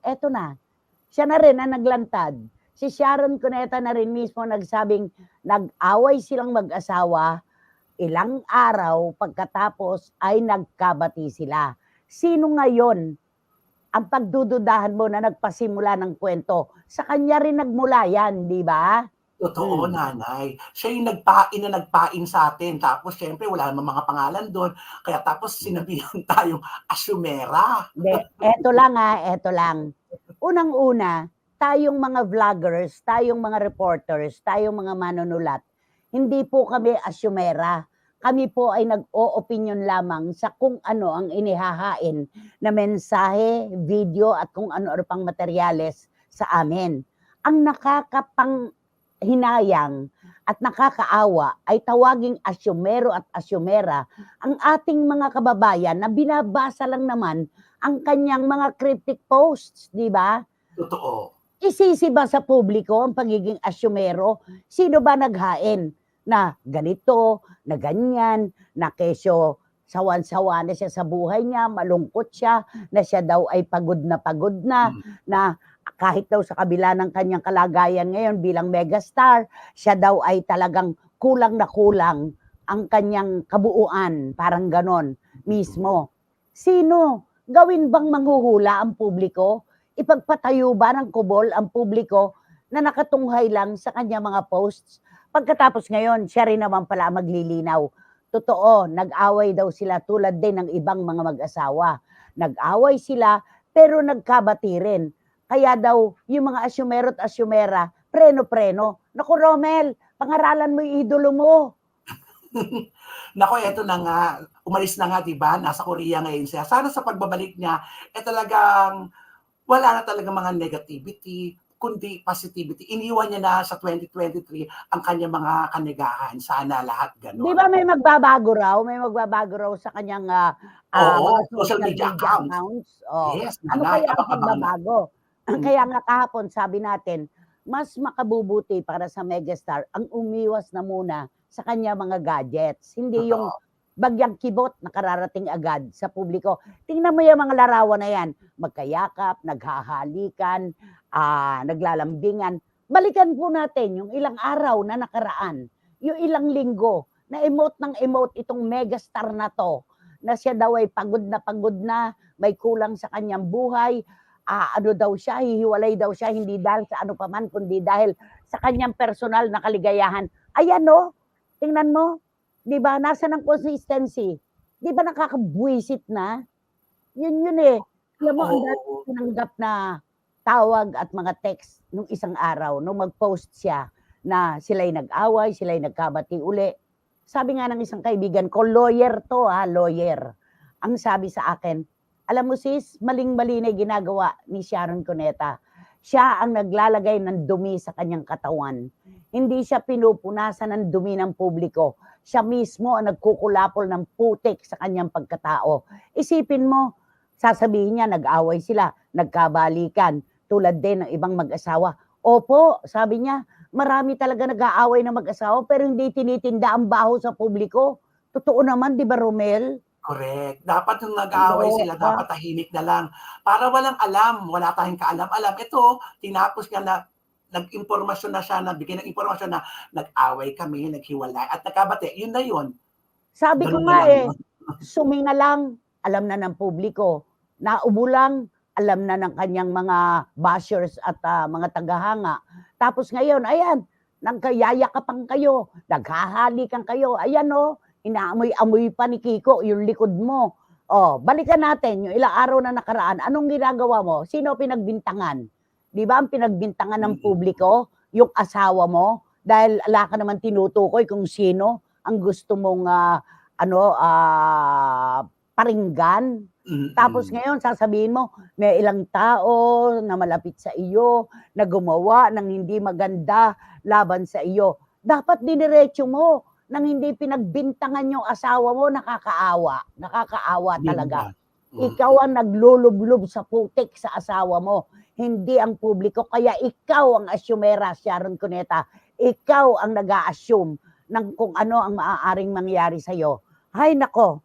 Eto na. Siya na rin ang naglantad. Si Sharon Cuneta na rin mismo nagsabing nag-away silang mag-asawa ilang araw pagkatapos ay nagkabati sila. Sino ngayon ang pagdududahan mo na nagpasimula ng kwento? Sa kanya rin nagmula yan, di ba? Totoo, Hmm. nanay. Siya yung nagpain na nagpain sa atin. Tapos siyempre wala namang mga pangalan doon. Kaya tapos sinabihan tayong asumera. Hindi, eto lang ha, eto lang. Unang-una, tayong mga vloggers, tayong mga reporters, tayong mga manunulat, hindi po kami asyumera. Kami po ay nag-o-opinion lamang sa kung ano ang inihahain na mensahe, video at kung ano-ano pang materyales sa amin. Ang nakakapang hinayang at nakakaawa ay tawaging asyumero at asyumera ang ating mga kababayan na binabasa lang naman ang kanyang mga cryptic posts, di ba? Totoo. Isisi ba sa publiko ang pagiging asyumero? Sino ba naghain na ganito, na ganyan, na kesyo sawan-sawa na siya sa buhay niya, malungkot siya, na siya daw ay pagod na pagod na, Mm. na kahit daw sa kabila ng kanyang kalagayan ngayon bilang megastar, siya daw ay talagang kulang na kulang ang kanyang kabuuan, parang ganon mismo. Sino? Gawin bang manghuhula ang publiko? Ipagpatayo ba ng kubol ang publiko na nakatunghay lang sa kanyang mga posts? Pagkatapos ngayon, siya rin naman pala maglilinaw. Totoo, nag-away daw sila tulad din ng ibang mga mag-asawa. Nag-away sila pero nagkabati rin. Kaya daw yung mga asyumero at asyumera, preno-preno. Naku Romel, pangaralan mo yung idolo mo. Nako, eto na nga. Umalis na nga, di ba? Nasa Korea ngayon siya. Sana sa pagbabalik niya, eh talagang wala na talaga mga negativity, kundi positivity. Iniwan niya na sa 2023 ang kanyang mga kanegahan. Sana lahat ganun. Di ba may magbabago raw? May magbabago raw sa kanyang ah, Oo, mga social media accounts. Oh. Yes, Ano nanay, kaya ang na. Mm. Kaya nga kahapon sabi natin, mas makabubuti para sa megastar ang umiwas na muna sa kanya mga gadgets. Hindi yung bagyang kibot na kararating agad sa publiko. Tingnan mo yung mga larawan na yan. Magkayakap, naghahalikan, ah, naglalambingan. Balikan po natin yung ilang araw na nakaraan, yung ilang linggo na emote ng emote itong megastar na to na siya daw ay pagod na pagod na, may kulang sa kanyang buhay, ah, ano daw siya, hihiwalay daw siya, hindi dahil sa ano paman, kundi dahil sa kanyang personal na kaligayahan. Ayan no, tingnan mo, di ba, nasa ng consistency. Di ba nakakabwisit na? Yun yun eh. Alam mo, ang dami Oo. tinanggap na tawag at mga text nung isang araw, nung mag-post siya na sila'y nag-away, sila'y nagkabati uli. Sabi nga ng isang kaibigan ko, lawyer to ha, lawyer. Ang sabi sa akin, alam mo sis, maling-mali na ginagawa ni Sharon Cuneta. Siya ang naglalagay ng dumi sa kanyang katawan. Hindi siya pinupunasan ng dumi ng publiko. Siya mismo ang nagkukulapol ng putik sa kanyang pagkatao. Isipin mo, sasabihin niya, nag-away sila, nagkabalikan, tulad din ng ibang mag-asawa. Opo, sabi niya, marami talaga nag-aaway na mag-asawa pero hindi tinitinda ang baho sa publiko. Totoo naman, di ba Romel? Correct. Dapat yung nag-aaway Oo, sila, dapat tahimik na lang. Para walang alam, wala tayong kaalam-alam. Ito, tinapos niya na nag-impormasyon na siya, nagbigay ng impormasyon na nag-away kami, naghiwalay, at nagkabate. Yun na yun. Sabi ko Ganun nga na lang. eh, suminga lang, alam na ng publiko. Naubo lang, alam na ng kanyang mga bashers at ah, mga tagahanga. Tapos ngayon, ayan, nagkayayakapan kayo, naghahalikan kayo. Ayan o, inaamoy-amoy pa ni Kiko yung likod mo. Oh, balikan natin yung ilang araw na nakaraan. Anong ginagawa mo? Sino pinagbintangan? Di ba ang pinagbintangan ng publiko? Yung asawa mo? Dahil ala ka naman tinutukoy kung sino ang gusto mong ah, ano ah, paringgan. Mm-mm. Tapos ngayon sasabihin mo may ilang tao na malapit sa iyo na gumawa ng hindi maganda laban sa iyo. Dapat diniretso mo nang hindi pinagbintangan yung asawa mo nakakaawa. Nakakaawa talaga. Mm. Ikaw ang naglulublob sa putik sa asawa mo, hindi ang publiko. Kaya ikaw ang asyumera, Sharon Cuneta. Ikaw ang nag assume ng kung ano ang maaaring mangyari sa'yo. Hay nako,